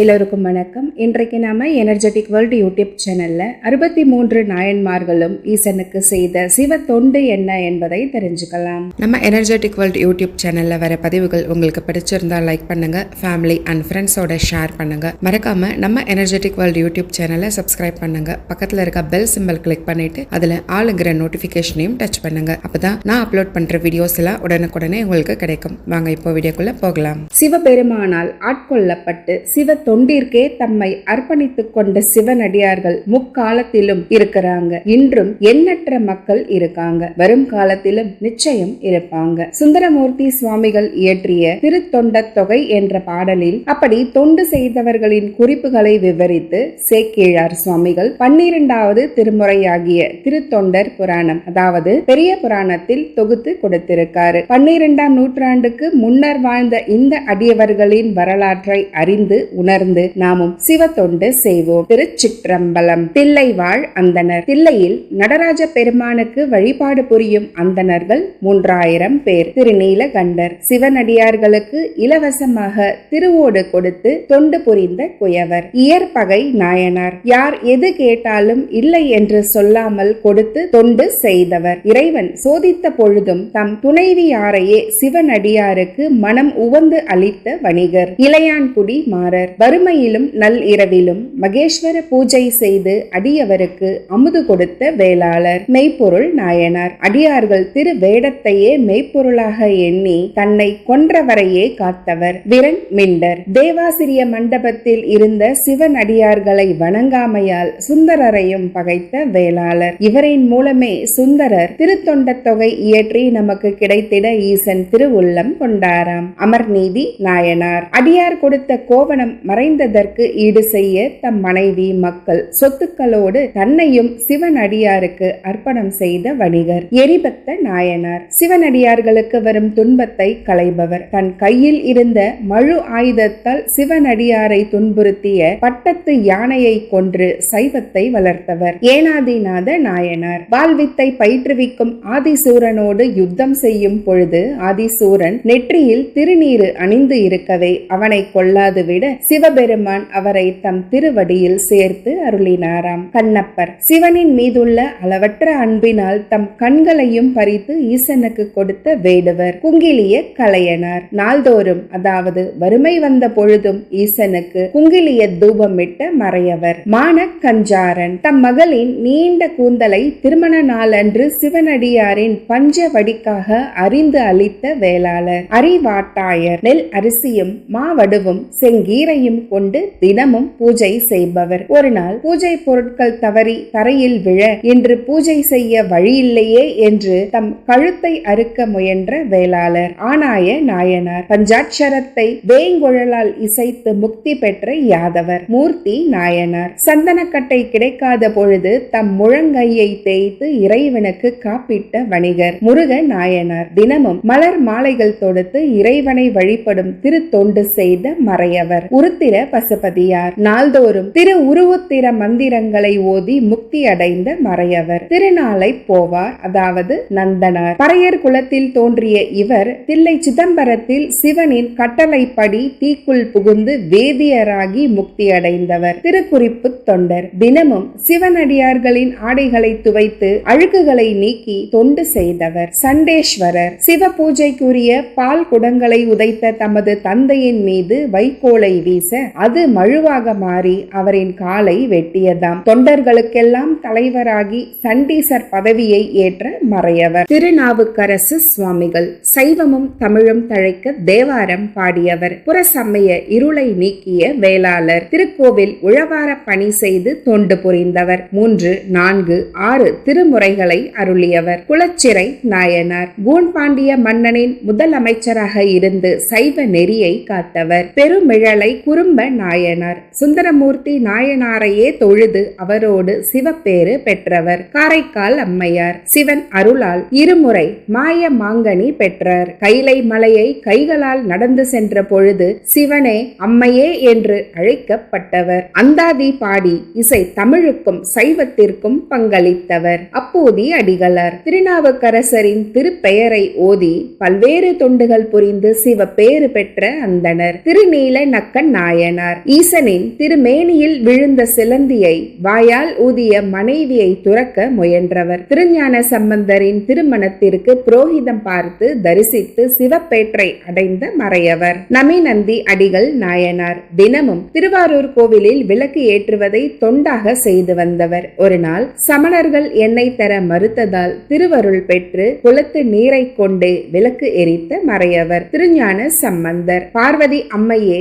எல்லோருக்கும் வணக்கம். இன்றைக்கு நாம எனர்ஜெட்டிக் வேர்ல்டு யூடியூப் சேனல்ல அறுபத்தி மூன்று நாயன்மார்களும் ஈசனுக்கு செய்த சிவ தொண்டு என்ன என்பதை தெரிஞ்சுக்கலாம். நம்ம எனர்ஜெட்டிக் வேர்ல்ட் யூடியூப் சேனல்ல வர பதிவுகள் உங்களுக்கு பிடிச்சிருந்தா லைக் பண்ணுங்க ஃபேமிலி அண்ட் ஃப்ரெண்ட்ஸோட ஷேர் பண்ணுங்க. மறக்காம நம்ம எனர்ஜெட்டிக் வேர்ல்ட் யூடியூப் சேனலை சப்ஸ்கிரைப் பண்ணுங்க. பக்கத்துல இருக்க பெல் சிம்பல் கிளிக் பண்ணிட்டு அதுல ஆளுங்கிற நோட்டிபிகேஷனையும் டச் பண்ணுங்க. அப்பதான் நான் அப்லோட் பண்ற வீடியோஸ் எல்லாம் உடனுக்குடனே உங்களுக்கு கிடைக்கும். வாங்க இப்போ வீடியோக்குள்ள போகலாம். சிவபெருமானால் ஆட்கொள்ளப்பட்டு சிவ தொண்டிற்கே தம்மை அர்ப்பணித்துக் கொண்ட சிவனடியார்கள் முக்காலத்திலும் இருக்கிறாங்க. இன்றும் எண்ணற்ற மக்கள் இருக்காங்க. வரும் காலத்திலும் நிச்சயம் இருப்பாங்க. சுந்தரமூர்த்தி சுவாமிகள் இயற்றிய திருத்தொண்ட தொகை என்ற பாடலில் அப்படி தொண்டு செய்தவர்களின் குறிப்புகளை விவரித்து சேக்கிழார் சுவாமிகள் பன்னிரண்டாவது திருமுறையாகிய திருத்தொண்டர் புராணம் அதாவது பெரிய புராணத்தில் தொகுத்து கொடுத்திருக்காரு. பன்னிரெண்டாம் நூற்றாண்டுக்கு முன்னர் வாழ்ந்த இந்த அடியவர்களின் வரலாற்றை அறிந்து உணர் உணர்ந்து நாமும் சிவ தொண்டு செய்வோம். திருச்சிற்றம்பலம் தில்லை வாழ் அந்தனர். தில்லையில் நடராஜ பெருமானுக்கு வழிபாடு புரியும் அந்தனர்கள் மூன்றாயிரம் பேர். திருநீலகண்டர் சிவனடியார்களுக்கு இலவசமாக திருவோடு கொடுத்து தொண்டு புரிந்த குயவர். இயற்பகை நாயனார். யார் எது கேட்டாலும் இல்லை என்று சொல்லாமல் கொடுத்து தொண்டு செய்தவர். இறைவன் சோதித்த பொழுதும் தம் துணைவியாரையே சிவனடியாருக்கு மனம் உவந்து அளித்த வணிகர். இளையான்குடி மாறர். வறுமையிலும் நல் இரவிலும் மகேஸ்வர பூஜை செய்து அடியவருக்கு அமுது கொடுத்த வேளாளர். மெய்ப்பொருள் நாயனார். அடியார்கள் திரு வேடத்தையே மெய்ப்பொருளாக எண்ணி தன்னை கொன்றவரையே காத்தவர். விரன் மிண்டர். தேவாசிரிய மண்டபத்தில் இருந்த சிவன் அடியார்களை வணங்காமையால் சுந்தரரையும் பகைத்த வேளாளர். இவரின் மூலமே சுந்தரர் திருத்தொண்ட தொகை இயற்றி நமக்கு கிடைத்திட ஈசன் திருவுள்ளம் கொண்டாராம். அமர்நீதி நாயனார். அடியார் கொடுத்த கோவணம் மறைந்ததற்கு ஈடு செய்ய தம் மனைவி மக்கள் சொத்துக்களோடு தன்னையும் சிவனடியாருக்கு அர்ப்பணம் செய்த வணிகர் எரிபத்த நாயனார். சிவனடியார்களுக்கு வரும் துன்பத்தை களைபவர். தன் கையில் இருந்த மழு ஆயுதத்தால் சிவனடியாரை துன்புறுத்திய பட்டத்து யானையை கொன்று சைவத்தை வளர்த்தவர். ஏனாதிநாத நாயனார். வாழ்வித்தை பயிற்றுவிக்கும் ஆதிசூரனோடு யுத்தம் செய்யும் பொழுது ஆதிசூரன் நெற்றியில் திருநீரு அணிந்து இருக்கவே அவனை கொல்லாது விட சிவபெருமான் அவரை தம் திருவடியில் சேர்த்து அருளினாராம். கண்ணப்பர் சிவனின் மீதுள்ள அளவற்ற அன்பினால் தம் கண்களையும் பறித்து ஈசனுக்கு கொடுத்த வேடுவர் குங்கிலிய கலையனார். நாள்தோறும் அதாவது வறுமை வந்த பொழுதும் ஈசனுக்கு குங்கிலிய தூபமிட்ட மறையவர். மான கஞ்சாரன் தம் மகளின் நீண்ட கூந்தலை திருமண நாளன்று சிவனடியாரின் பஞ்ச வடிக்காக அறிந்து அளித்த வேளாளர். அறிவாட்டாயர் நெல் அரிசியும் மாவடுவும் செங்கீரையும் கொண்டு தினமும் பூஜை செய்பவர். ஒரு நாள் பூஜை பொருட்கள் தவறி தரையில் விழ இன்று பூஜை செய்ய வழியில்லையே என்று தம் கழுத்தை அறுக்க முயன்ற வேளாளர் ஆனாய நாயனார். பஞ்சாட்சரத்தை வேங்குழலால் இசைத்து முக்தி பெற்ற யாதவர் மூர்த்தி நாயனார். சந்தனக்கட்டை கிடைக்காத பொழுது தம் முழங்கையை தேய்த்து இறைவனுக்கு காப்பிட்ட வணிகர் முருக நாயனார். தினமும் மலர் மாலைகள் தொடுத்து இறைவனை வழிபடும் திருத்தொண்டு செய்த மறையவர். உருத்திர பசுபதியார். நாள்தோறும் திரு உருவுத்திர மந்திரங்களை ஓதி முக்தி அடைந்த மறையவர். திருநாளை போவார். அதாவது நந்தனார். பறையர் குலத்தில் தோன்றிய இவர் தில்லை சிதம்பரத்தில் சிவனின் கட்டளைப்படி தீக்குள் புகுந்து வேதியராகி முக்தி அடைந்தவர் திருக்குறிப்பு தொண்டர். தினமும் சிவனடியார்களின் ஆடைகளை துவைத்து அழுக்குகளை நீக்கி தொண்டு செய்தவர். சண்டேஸ்வரர். சிவ பூஜைக்குரிய பால் குடங்களை உதைத்த தமது தந்தையின் மீது வைக்கோலை வீசி அது மழுவாக மாறி அவரின் காலை வெட்டியதாம். தொண்டர்களுக்கெல்லாம் தலைவராகி சண்டீசர் பதவியை ஏற்ற மறையவர். திருநாவுக்கரசு சுவாமிகள் சைவமும் தமிழும் தழைக்க தேவாரம் பாடியவர். புறசமய இருளை நீக்கிய வேளாளர். திருக்கோவில் உழவார பணி செய்து தொண்டு புரிந்தவர். மூன்று நான்கு ஆறு திருமுறைகளை அருளியவர். குலச்சிறை நாயனார். கூண்பாண்டிய மன்னனின் முதல் அமைச்சராக இருந்து சைவ நெறியை காத்தவர். பெருமிழலை குறும்ப நாயனார். சுந்தரமூர்த்தி நாயனாரையே தொழுது அவரோடு சிவப்பேறு பெற்றவர். காரைக்கால் அம்மையார். சிவன் அருளால் இருமுறை மாய மாங்கனி பெற்றார். கைலை மலையை கைகளால் நடந்து சென்ற பொழுது சிவனே அம்மையே என்று அழைக்கப்பட்டவர். அந்தாதி பாடி இசை தமிழுக்கும் சைவத்திற்கும் பங்களித்தவர். அப்போதி அடிகளார். திருநாவுக்கரசரின் திருப்பெயரை ஓதி பல்வேறு தொண்டுகள் புரிந்து சிவ பேறு பெற்ற அந்தனர். திருநீல நக்கன் நாயனார் ஈசனின் திருமேனியில் விழுந்த சிலந்தியை வாயால் ஊதிய மனைவியை துறக்க முயன்றவர். திருஞான சம்பந்தரின் திருமணத்திற்கு புரோகிதம் பார்த்து தரிசித்து சிவப்பேற்றை அடைந்த மறையவர். நமிநந்தி அடிகள் நாயனார். தினமும் திருவாரூர் கோவிலில் விளக்கு ஏற்றுவதை தொண்டாக செய்து வந்தவர். ஒரு நாள் சமணர்கள் எண்ணெய் தர மறுத்ததால் திருவருள் பெற்று குளத்து நீரை கொண்டே விளக்கு எரித்த மறையவர். திருஞான சம்பந்தர். பார்வதி அம்மையே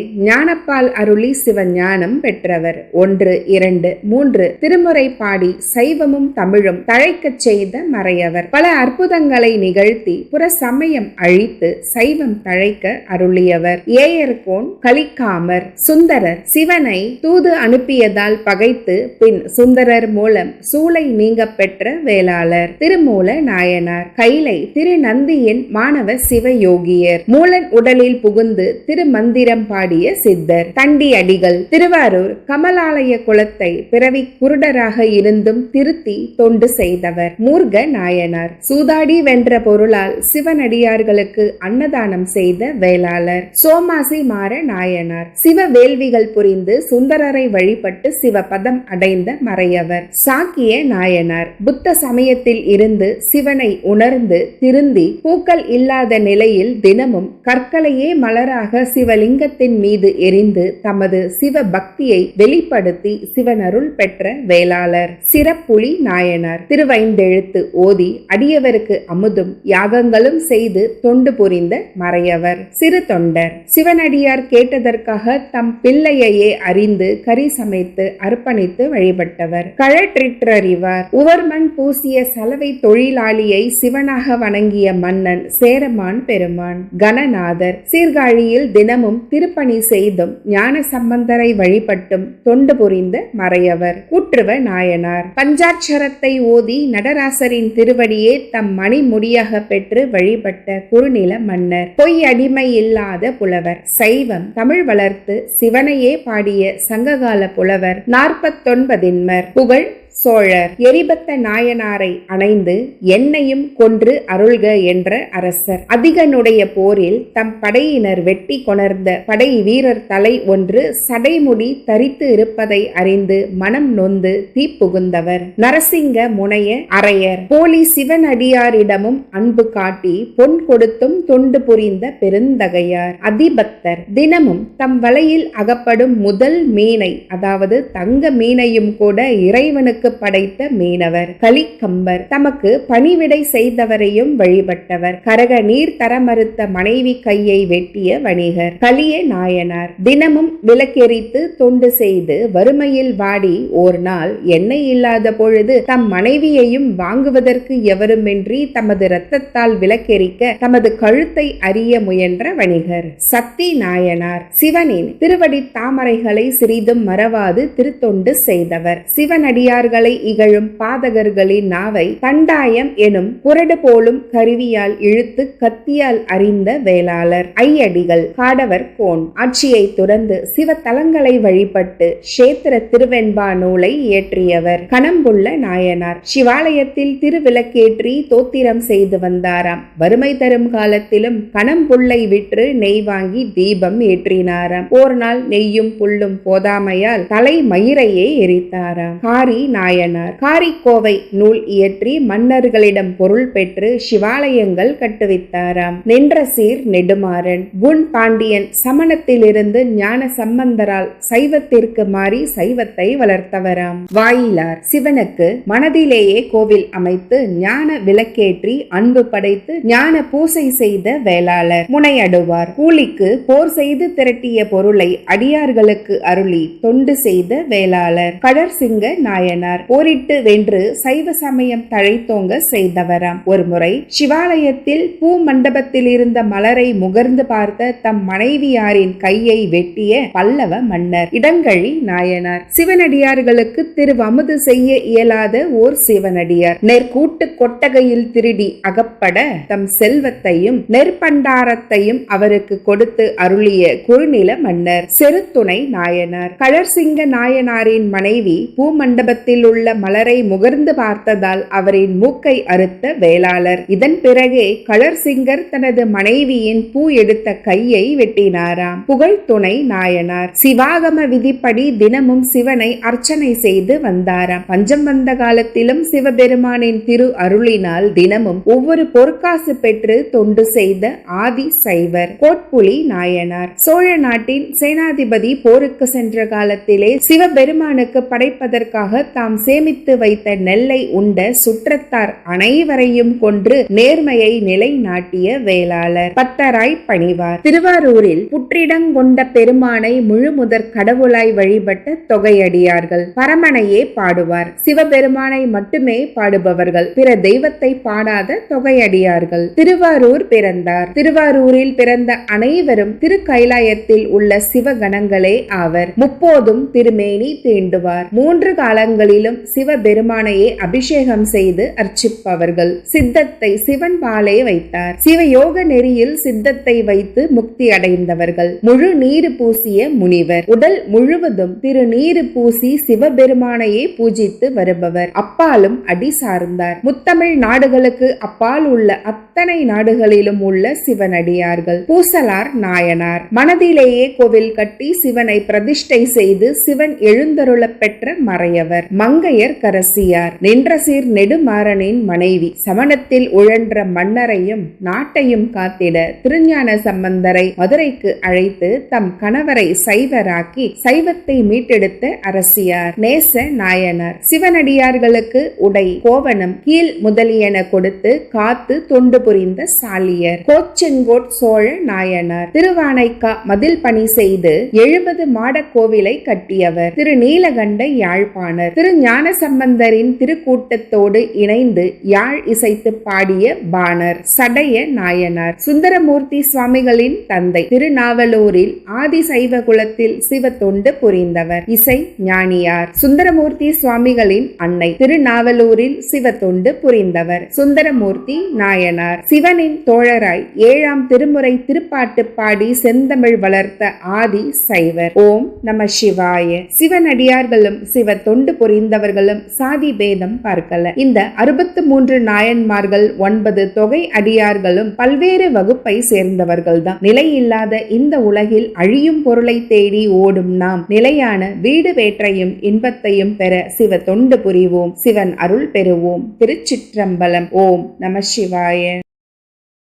ஞானப்பால் அருளி சிவஞானம் பெற்றவர். ஒன்று இரண்டு மூன்று திருமுறை பாடி சைவமும் தமிழும் தழைக்கச் செய்த மறையவர். பல அற்புதங்களை நிகழ்த்தி புற சமயம் அழித்து சைவம் தழைக்க அருளியவர். ஏயர்கோன் கலிக்காமர் சுந்தரர் சிவனை தூது அனுப்பியதால் பகைத்து பின் சுந்தரர் மூலம் சூளை நீங்க பெற்ற வேளாளர். திருமூல நாயனார். கைலை திருநந்தியின் மாணவ சிவயோகியர். மூலன் உடலில் புகுந்து திருமந்திரம் பாடிய சித்தர். தண்டி அடிகள் திருவாரூர் கமலாலய குலத்தை பிறவி குருடராக இருந்தும் திருத்தி தொண்டு செய்தவர் மூர்க நாயனார். சூதாடி வென்ற பொருளால் சிவனடியார்களுக்கு அன்னதானம் செய்த வேளாளர் சோமாசி மாற நாயனார். சிவ வேள்விகள் புரிந்து சுந்தரரை வழிபட்டு சிவபதம் அடைந்த மறையவர் சாக்கிய நாயனார். புத்த சமயத்தில் இருந்து சிவனை உணர்ந்து திருந்தி பூக்கள் இல்லாத நிலையில் தினமும் கற்களையே மலராக சிவலிங்கத்தின் மீது எரிந்து தமது சிவ பக்தியை வெளிப்படுத்தி சிவனருள் பெற்ற வேளாளர் சிறப்புலி நாயனார். திருவைந்தெழுத்து ஓதி அடியவருக்கு அமுதும் யாகங்களும் செய்து தொண்டு புரிந்த மறையவர் சிறு தொண்டர். சிவனடியார் கேட்டதற்காக தம் பிள்ளையையே அறிந்து கறி சமைத்து அர்ப்பணித்து வழிபட்டவர். கழற்றிற்றறிவார். உவர்மண் பூசிய சலவை தொழிலாளியை சிவனாக வணங்கிய மன்னன் சேரமான் பெருமான். கணநாதர் சீர்காழியில் தினமும் திருப்பணி செய்தும் ஞான சம்பந்தரை வழிபட்டும் தொண்டு புரிந்த மறையவர். கூற்றுவ நாயனார். பஞ்சாட்சரத்தை ஓதி நடராசரின் திருவடியே தம் மணிமுடியாக பெற்று வழிபட்ட குறுநில மன்னர். பொய் அடிமை இல்லாத புலவர். சைவம். தமிழ் வளர்த்து சிவனையே பாடிய சங்ககால புலவர். நாற்பத்தொன்பதின்மர். புகழ் சோழர் எரிபத்த நாயனாரை அணைந்து என்னையும் கொன்று அருள்க என்ற அரசர். அதிகனுடைய போரில் தம் படையினர் வெட்டி கொணர்ந்த படை வீரர் தலை ஒன்று சடைமுடி தரித்து இருப்பதை அறிந்து மனம் நொந்து தீப்புகுந்தவர். நரசிங்க முனைய அரையர் போலி சிவனடியாரிடமும் அன்பு காட்டி பொன் கொடுத்தும் தொண்டு புரிந்த பெருந்தகையார். அதிபக்தர். தினமும் தம் வலையில் அகப்படும் முதல் மீனை அதாவது தங்க மீனையும் கூட இறைவனுக்கு படைத்த மீனவர். கலிக்கம்பர் தமக்கு பணிவிடை செய்தவரையும் வழிபட்டவர். கரக நீர் தர மறுத்த மனைவி கையை வெட்டிய வணிகர். கலிய நாயனார். தினமும் விளக்கெரித்து தொண்டு செய்து வறுமையில் வாடி ஓர் நாள் எண்ணெய் இல்லாத பொழுது தம் மனைவியையும் வாங்குவதற்கு எவருமின்றி தமது இரத்தத்தால் விளக்கெரிக்க தமது கழுத்தை அறிய முயன்ற வணிகர். சக்தி நாயனார். சிவனின் திருவடி தாமரைகளை சிறிதும் மறவாது திருத்தொண்டு செய்தவர். சிவனடியார்கள் இகழும் பாதகர்களின் நாவை தண்டாயம் எனும் புரடு போலும் கருவியால் இழுத்து கத்தியால் அறிந்த வேளாளர். ஐயடிகள் காடவர் கோன். ஆட்சியை துறந்து சிவத்தலங்களை வழிபட்டு க்ஷேத்திர திருவெண்பா நூலை இயற்றியவர். கணம்புள்ள நாயனார். சிவாலயத்தில் திருவிளக்கேற்றி தோத்திரம் செய்து வந்தாராம். வறுமை தரும் காலத்திலும் கணம்புள்ளை விற்று நெய் வாங்கி தீபம் ஏற்றினாராம். ஓர் நாள் நெய்யும் புல்லும் போதாமையால் தலை மயிரையே எரித்தாராம். காரி நாயனார். காரிக்கோவை நூல் இயற்றி மன்னர்களிடம் பொருள் பெற்று சிவாலயங்கள் கட்டுவித்தாராம். நின்ற சீர் நெடுமாறன். குண் பாண்டியன் சமணத்திலிருந்து ஞான சம்பந்தரால் சைவத்திற்கு மாறி சைவத்தை வளர்த்தவராம். வாயிலார். சிவனுக்கு மனதிலேயே கோவில் அமைத்து ஞான விளக்கேற்றி அன்பு படைத்து ஞான பூசை செய்த வேளாளர். முனையடுவார். கூலிக்கு போர் செய்து திரட்டிய பொருளை அடியார்களுக்கு அருளி தொண்டு செய்த வேளாளர். கடற்சிங்க நாயனார். போரிட்டு வென்று சைவ சமயம் தழைத்தோங்க செய்தவராம். ஒருமுறை சிவாலயத்தில் பூ மண்டபத்தில் இருந்த மலரை முகர்ந்து பார்த்த தம் மனைவியாரின் கையை வெட்டிய பல்லவ மன்னர் இடங்கழி நாயனார். சிவனடியார்களுக்கு திருவமுது செய்ய இயலாத ஓர் சிவனடியார். நெற்கூட்டு கொட்டகையில் திருடி அகப்பட தம் செல்வத்தையும் நெற்பண்டாரத்தையும் அவருக்கு கொடுத்து அருளிய குறுநில மன்னர். செருத்துணை நாயனார். கழற்சிங்க நாயனாரின் மனைவி பூமண்டபத்தில் மரத்தில் உள்ள மலரை முகர்ந்து பார்த்ததால் அவரின் மூக்கை அறுத்த வேளாளர். இதன் பிறகே கலர் சிங்கர் தனது மனைவியின் பூ எடுத்த கையை வெட்டினாராம். புகழ் துணை நாயனார். சிவாகம விதிப்படி தினமும் சிவனை அர்ச்சனை செய்து வந்தாராம். பஞ்சம் வந்த காலத்திலும் சிவபெருமானின் திரு அருளினால் தினமும் ஒவ்வொரு பொற்காசு பெற்று தொண்டு செய்த ஆதி சைவர் கோட்புலி நாயனார். சோழ நாட்டின் சேனாதிபதி போருக்கு சென்ற காலத்திலே சிவபெருமானுக்கு படைப்பதற்காக தாம் சேமித்து வைத்த நெல்லை உண்ட சுற்றத்தார் அனைவரையும் கொன்று நேர்மையை நிலைநாட்டிய வேளாளர் பத்தராய் பணிவார். திருவாரூரில் புற்றிடங்கொண்ட பெருமானை முழுமுதற் கடவுளாய் வழிபட்ட தொகையடியார்கள் பரமனையே பாடுவார். சிவபெருமானை மட்டுமே பாடுபவர்கள் பிற தெய்வத்தை பாடாத தொகையடியார்கள் திருவாரூர் பிறந்தார். திருவாரூரில் பிறந்த அனைவரும் திருக்கைலாயத்தில் உள்ள சிவகணங்களே ஆவர். முப்போதும் திருமேனி தீண்டுவார். மூன்று காலங்களில் காலங்களிலும் சிவபெருமானையே அபிஷேகம் செய்து அர்ச்சிப்பவர்கள். சித்தத்தை சிவன் பாலே வைத்தார். சிவயோக நெறியில் சித்தத்தை வைத்து முக்தி அடைந்தவர்கள். முழு நீரு பூசிய முனிவர். உடல் முழுவதும் திரு நீரு பூசி சிவபெருமானையே பூஜித்து வருபவர். அப்பாலும் அடி சார்ந்தார். முத்தமிழ் நாடுகளுக்கு அப்பால் உள்ள அத்தனை நாடுகளிலும் உள்ள சிவனடியார்கள். பூசலார் நாயனார். மனதிலேயே கோவில் கட்டி சிவனை பிரதிஷ்டை செய்து சிவன் எழுந்தருளப் பெற்ற மறையவர். மங்கையர் கரசியார். நின்ற சீர் நெடுமாறனின் மனைவி. சமணத்தில் உழன்ற மன்னரையும் நாட்டையும் காத்திட திருஞான சம்பந்தரை மதுரைக்கு அழைத்து தம் கணவரை சைவராக்கி சைவத்தை மீட்டெடுத்த அரசியார். நேச நாயனார். சிவனடியார்களுக்கு உடை கோவனம் கீழ் முதலியன கொடுத்து காத்து தொண்டு புரிந்த சாலியர். கோச்செங்கோட் சோழ நாயனார். திருவானைக்கா மதில் பணி செய்து எழுபது மாட கோவிலை கட்டியவர். திரு நீலகண்ட யாழ்ப்பாணர். திரு ஞான சம்பந்தரின் திருக்கூட்டத்தோடு இணைந்து யாழ் இசைத்து பாடிய பாணர் சடைய நாயனார் சுந்தரமூர்த்தி சுவாமிகளின் தந்தை திருநாவலூரில் ஆதி சைவ குலத்தில் சிவ தொண்டு புரிந்தவர் இசை ஞானியார் சுந்தரமூர்த்தி சுவாமிகளின் அன்னை திருநாவலூரில் சிவ தொண்டு புரிந்தவர் சுந்தரமூர்த்தி நாயனார். சிவனின் தோழராய் ஏழாம் திருமுறை திருப்பாட்டு பாடி செந்தமிழ் வளர்த்த ஆதி சைவர் ஓம் நம சிவாய. சிவனடியார்களும் சிவ தொண்டு புரிந்த இருந்தவர்களும் சாதி பேதம் பார்க்கல. இந்த அறுபத்து மூன்று நாயன்மார்கள் ஒன்பது தொகை அடியார்களும் பல்வேறு வகுப்பை சேர்ந்தவர்கள் தான் நிலையில்லாத இந்த உலகில் அழியும் பொருளை தேடி ஓடும் நாம். நிலையான வீடு வேற்றையும் இன்பத்தையும் பெற சிவ தொண்டு புரிவோம். சிவன் அருள் பெறுவோம். திருச்சிற்றம்பலம். ஓம் நம சிவாய.